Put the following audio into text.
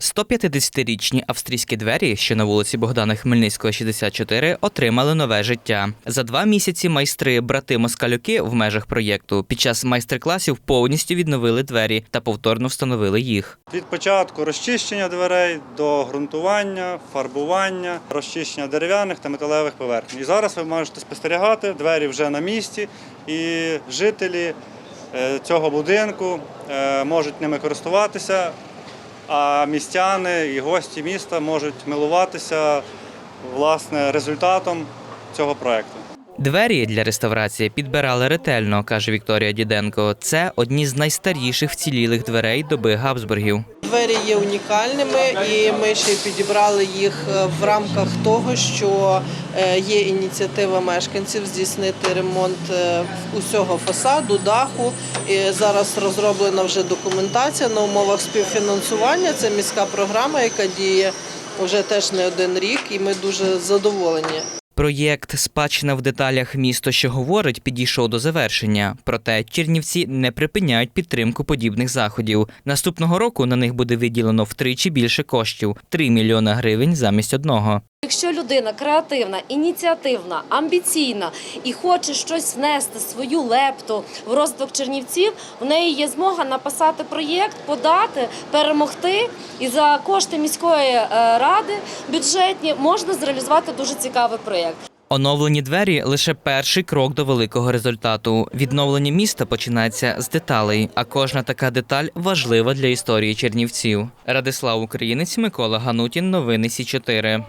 150-річні австрійські двері, що на вулиці Богдана Хмельницького, 64, отримали нове життя. За два місяці майстри брати Москалюки в межах проєкту під час майстер-класів повністю відновили двері та повторно встановили їх. Від початку розчищення дверей до ґрунтування, фарбування, розчищення дерев'яних та металевих поверхень. І зараз ви можете спостерігати, двері вже на місці, і жителі е, цього будинку е, можуть ними користуватися, а містяни і гості міста можуть милуватися власне результатом цього проєкту. Двері для реставрації підбирали ретельно, каже Вікторія Діденко. Це одні з найстаріших вцілілих дверей доби Габсбургів. Двері є унікальними, і ми ще підібрали їх е, в рамках того, що е, є ініціатива мешканців здійснити ремонт е, усього фасаду, даху. І зараз розроблена вже документація на умовах співфінансування. Це міська програма, яка діє вже теж не один рік, і ми дуже задоволені. Проєкт Спадщина в деталях місто, що говорить, підійшов до завершення. Проте Чернівці не припиняють підтримку подібних заходів. Наступного року на них буде виділено втричі більше коштів 3 мільйона гривень замість одного. Якщо людина креативна, ініціативна, амбіційна і хоче щось внести свою лепту в розвиток Чернівців, в неї є змога написати проєкт, подати, перемогти. І за кошти міської е, ради бюджетні можна зреалізувати дуже цікавий проєкт. Оновлені двері лише перший крок до великого результату. Відновлення міста починається з деталей, а кожна така деталь важлива для історії чернівців. Радислав Українець, Микола Ганутін. Новини Сі 4